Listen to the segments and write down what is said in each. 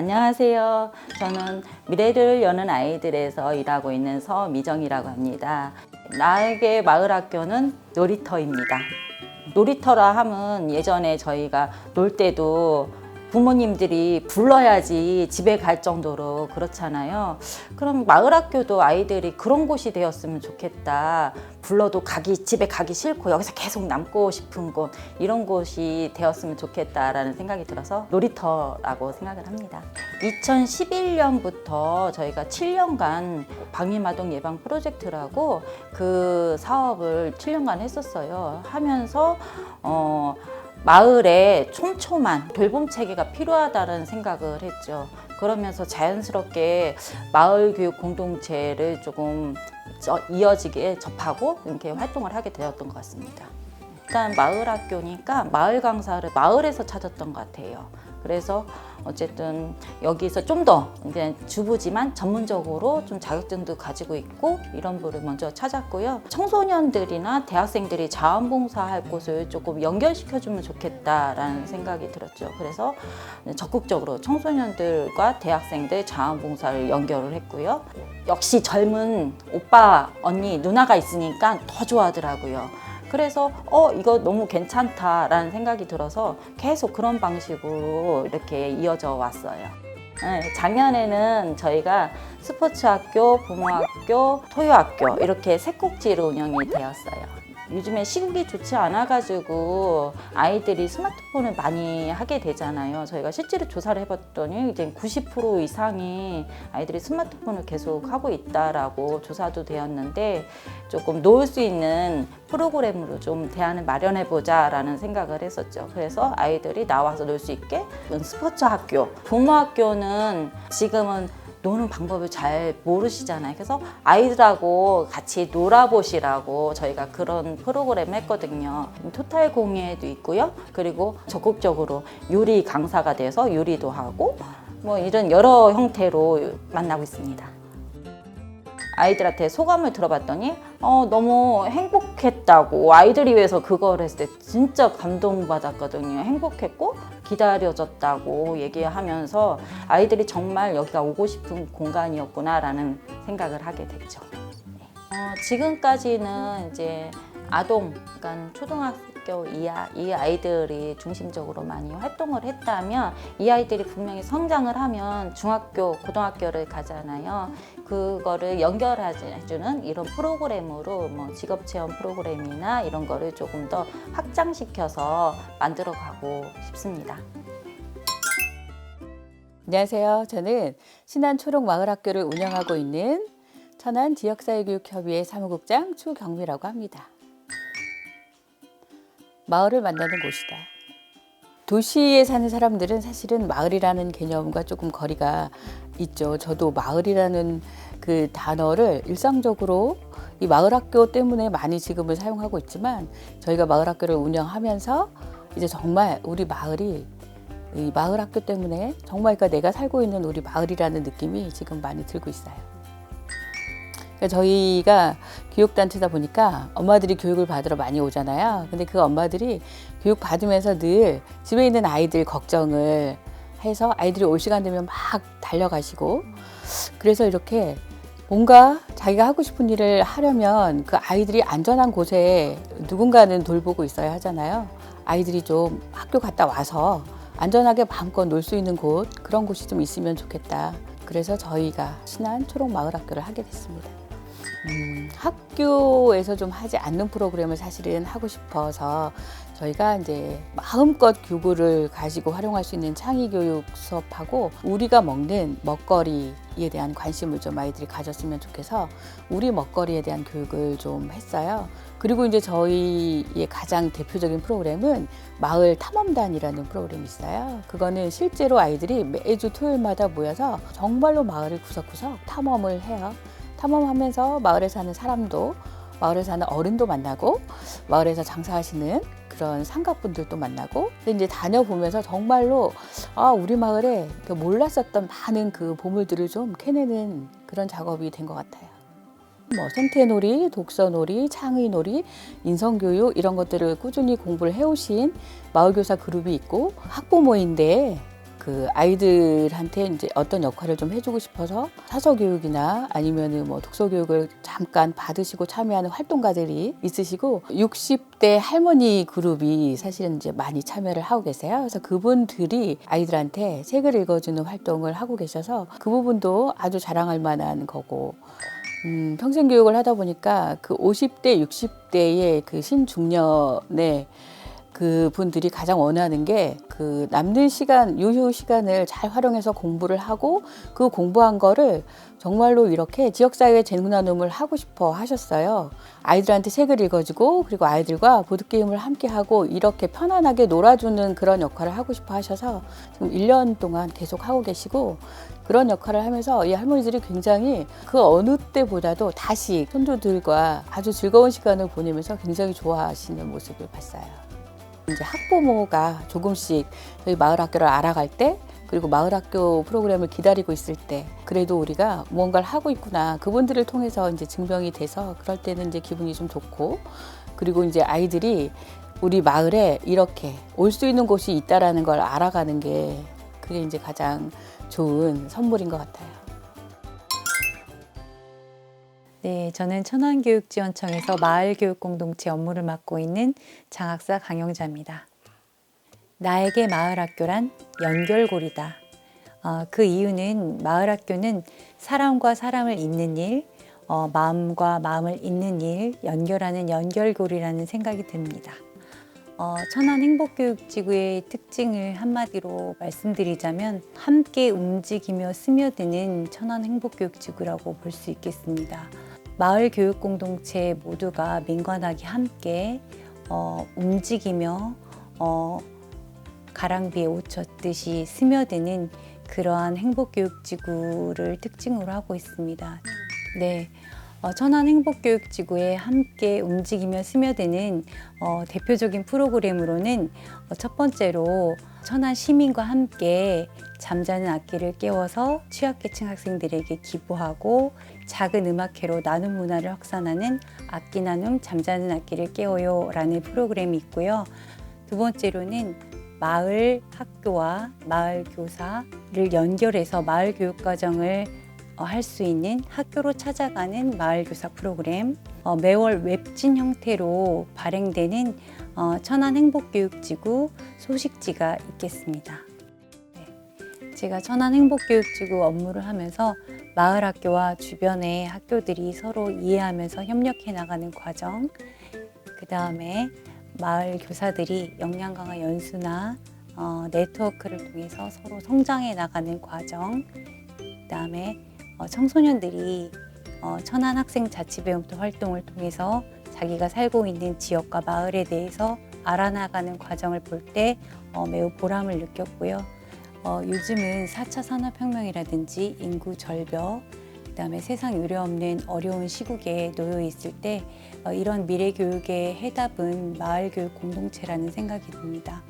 안녕하세요. 저는 미래를 여는 아이들에서 일하고 있는 서미정이라고 합니다. 나에게 마을 학교는 놀이터입니다. 놀이터라 하면 예전에 저희가 놀 때도 부모님들이 불러야지 집에 갈 정도로 그렇잖아요. 그럼 마을 학교도 아이들이 그런 곳이 되었으면 좋겠다. 불러도 가기 집에 가기 싫고 여기서 계속 남고 싶은 곳 이런 곳이 되었으면 좋겠다라는 생각이 들어서 놀이터라고 생각을 합니다. 2011년부터 저희가 7년간 방위마동 예방 프로젝트라고 그 사업을 7년간 했었어요. 하면서 어 마을에 촘촘한 돌봄 체계가 필요하다는 생각을 했죠. 그러면서 자연스럽게 마을 교육 공동체를 조금 저- 이어지게 접하고 이렇게 활동을 하게 되었던 것 같습니다. 일단 마을 학교니까 마을 강사를 마을에서 찾았던 것 같아요. 그래서 어쨌든 여기서 좀 더 이제 주부지만 전문적으로 좀 자격증도 가지고 있고 이런 분을 먼저 찾았고요. 청소년들이나 대학생들이 자원봉사할 곳을 조금 연결시켜주면 좋겠다라는 생각이 들었죠. 그래서 적극적으로 청소년들과 대학생들 자원봉사를 연결을 했고요. 역시 젊은 오빠, 언니, 누나가 있으니까 더 좋아하더라고요. 그래서 어 이거 너무 괜찮다라는 생각이 들어서 계속 그런 방식으로 이렇게 이어져 왔어요. 네, 작년에는 저희가 스포츠 학교, 부모 학교, 토요 학교 이렇게 세 꼭지로 운영이 되었어요. 요즘에 시국이 좋지 않아 가지고 아이들이 스마트폰을 많이 하게 되잖아요. 저희가 실제로 조사를 해봤더니 이제 90% 이상이 아이들이 스마트폰을 계속 하고 있다라고 조사도 되었는데 조금 놓을 수 있는 프로그램으로 좀 대안을 마련해 보자라는 생각을 했었죠. 그래서 아이들이 나와서 놀 수 있게 스포츠 학교, 부모 학교는 지금은 노는 방법을 잘 모르시잖아요. 그래서 아이들하고 같이 놀아보시라고 저희가 그런 프로그램을 했거든요. 토탈 공예도 있고요. 그리고 적극적으로 요리 강사가 돼서 요리도 하고 뭐 이런 여러 형태로 만나고 있습니다. 아이들한테 소감을 들어봤더니 어, 너무 행복했다고 아이들이 위해서 그걸 했을 때 진짜 감동받았거든요. 행복했고 기다려졌다고 얘기하면서 아이들이 정말 여기가 오고 싶은 공간이었구나라는 생각을 하게 됐죠. 네. 어, 지금까지는 이제 아동, 그러니까 초등 학교 이하 이 아이들이 중심적으로 많이 활동을 했다면 이 아이들이 분명히 성장을 하면 중학교, 고등학교를 가잖아요. 그거를 연결해주는 이런 프로그램으로 뭐 직업 체험 프로그램이나 이런 거를 조금 더 확장시켜서 만들어 가고 싶습니다. 안녕하세요. 저는 신안 초록 마을 학교를 운영하고 있는 천안 지역사회교육협의회 사무국장 추경미라고 합니다. 마을을 만나는 곳이다. 도시에 사는 사람들은 사실은 마을이라는 개념과 조금 거리가 있죠. 저도 마을이라는 그 단어를 일상적으로 이 마을 학교 때문에 많이 지금은 사용하고 있지만 저희가 마을 학교를 운영하면서 이제 정말 우리 마을이 이 마을 학교 때문에 정말 그러니까 내가 살고 있는 우리 마을이라는 느낌이 지금 많이 들고 있어요. 그러니까 저희가 교육단체다 보니까 엄마들이 교육을 받으러 많이 오잖아요. 근데 그 엄마들이 교육 받으면서 늘 집에 있는 아이들 걱정을 해서 아이들이 올 시간 되면 막 달려가시고 그래서 이렇게 뭔가 자기가 하고 싶은 일을 하려면 그 아이들이 안전한 곳에 누군가는 돌보고 있어야 하잖아요. 아이들이 좀 학교 갔다 와서 안전하게 마음껏 놀 수 있는 곳 그런 곳이 좀 있으면 좋겠다. 그래서 저희가 신안 초록 마을 학교를 하게 됐습니다. 음, 학교에서 좀 하지 않는 프로그램을 사실은 하고 싶어서 저희가 이제 마음껏 교구를 가지고 활용할 수 있는 창의 교육 수업하고 우리가 먹는 먹거리에 대한 관심을 좀 아이들이 가졌으면 좋겠어 우리 먹거리에 대한 교육을 좀 했어요. 그리고 이제 저희의 가장 대표적인 프로그램은 마을 탐험단이라는 프로그램이 있어요. 그거는 실제로 아이들이 매주 토요일마다 모여서 정말로 마을을 구석구석 탐험을 해요. 탐험하면서 마을에 사는 사람도 마을에 사는 어른도 만나고 마을에서 장사하시는 그런 상가분들도 만나고 근데 이제 다녀보면서 정말로 아 우리 마을에 그 몰랐었던 많은 그 보물들을 좀 캐내는 그런 작업이 된 것 같아요. 뭐 생태놀이, 독서놀이, 창의놀이, 인성교육 이런 것들을 꾸준히 공부를 해오신 마을교사 그룹이 있고 학부모인데 그 아이들한테 이제 어떤 역할을 좀 해주고 싶어서 사서 교육이나 아니면은 뭐 독서 교육을 잠깐 받으시고 참여하는 활동가들이 있으시고 60대 할머니 그룹이 사실은 이제 많이 참여를 하고 계세요. 그래서 그분들이 아이들한테 책을 읽어주는 활동을 하고 계셔서 그 부분도 아주 자랑할 만한 거고 음, 평생 교육을 하다 보니까 그 50대, 60대의 그 신중년의 그 분들이 가장 원하는 게 그 남는 시간, 유휴 시간을 잘 활용해서 공부를 하고 그 공부한 거를 정말로 이렇게 지역사회에 재능 나눔을 하고 싶어 하셨어요. 아이들한테 책을 읽어주고 그리고 아이들과 보드게임을 함께 하고 이렇게 편안하게 놀아주는 그런 역할을 하고 싶어 하셔서 지금 1년 동안 계속 하고 계시고 그런 역할을 하면서 이 할머니들이 굉장히 그 어느 때보다도 다시 손주들과 아주 즐거운 시간을 보내면서 굉장히 좋아하시는 모습을 봤어요. 이제 학부모가 조금씩 저희 마을 학교를 알아갈 때 그리고 마을 학교 프로그램을 기다리고 있을 때 그래도 우리가 무언가를 하고 있구나 그분들을 통해서 이제 증명이 돼서 그럴 때는 이제 기분이 좀 좋고 그리고 이제 아이들이 우리 마을에 이렇게 올 수 있는 곳이 있다라는 걸 알아가는 게 그게 이제 가장 좋은 선물인 것 같아요. 네, 저는 천안교육지원청에서 마을교육공동체 업무를 맡고 있는 장학사 강영자입니다. 나에게 마을학교란 연결고리다. 어, 그 이유는 마을학교는 사람과 사람을 잇는 일, 어, 마음과 마음을 잇는 일, 연결하는 연결고리라는 생각이 듭니다. 어, 천안 행복교육지구의 특징을 한마디로 말씀드리자면 함께 움직이며 스며드는 천안 행복교육지구라고 볼 수 있겠습니다. 마을 교육 공동체 모두가 민관하게 함께 어, 움직이며 어, 가랑비에 옷 젖듯이 스며드는 그러한 행복교육지구를 특징으로 하고 있습니다. 네. 어, 천안 행복교육지구에 함께 움직이며 스며드는 어, 대표적인 프로그램으로는 어, 첫 번째로 천안 시민과 함께 잠자는 악기를 깨워서 취약계층 학생들에게 기부하고 작은 음악회로 나눔 문화를 확산하는 악기 나눔 잠자는 악기를 깨워요 라는 프로그램이 있고요. 두 번째로는 마을 학교와 마을 교사를 연결해서 마을 교육 과정을 어, 할수 있는 학교로 찾아가는 마을 교사 프로그램 어, 매월 웹진 형태로 발행되는 어, 천안 행복교육지구 소식지가 있겠습니다. 네. 제가 천안 행복교육지구 업무를 하면서 마을 학교와 주변의 학교들이 서로 이해하면서 협력해 나가는 과정, 그 다음에 마을 교사들이 역량 강화 연수나 어, 네트워크를 통해서 서로 성장해 나가는 과정, 그 다음에 어, 청소년들이 어, 천안 학생 자치배움터 활동을 통해서 자기가 살고 있는 지역과 마을에 대해서 알아나가는 과정을 볼때 어, 매우 보람을 느꼈고요. 어, 요즘은 4차 산업혁명이라든지 인구 절벽, 그다음에 세상 유례 없는 어려운 시국에 놓여 있을 때 어, 이런 미래 교육의 해답은 마을 교육 공동체라는 생각이 듭니다.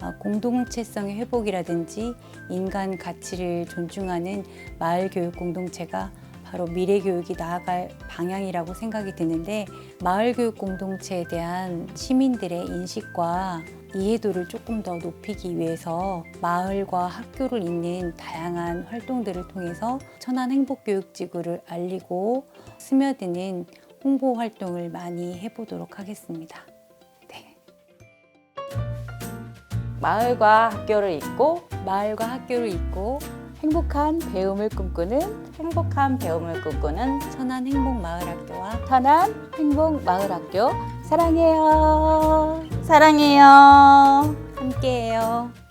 어, 공동체성의 회복이라든지 인간 가치를 존중하는 마을 교육 공동체가 바로 미래 교육이 나아갈 방향이라고 생각이 드는데 마을 교육 공동체에 대한 시민들의 인식과 이해도를 조금 더 높이기 위해서 마을과 학교를 잇는 다양한 활동들을 통해서 천안 행복교육지구를 알리고 스며드는 홍보 활동을 많이 해보도록 하겠습니다. 네. 마을과 학교를 잇고 마을과 학교를 잇고 행복한 배움을 꿈꾸는 행복한 배움을 꿈꾸는 천안 행복마을학교와 천안 행복마을학교 사랑해요. 사랑해요. 함께해요.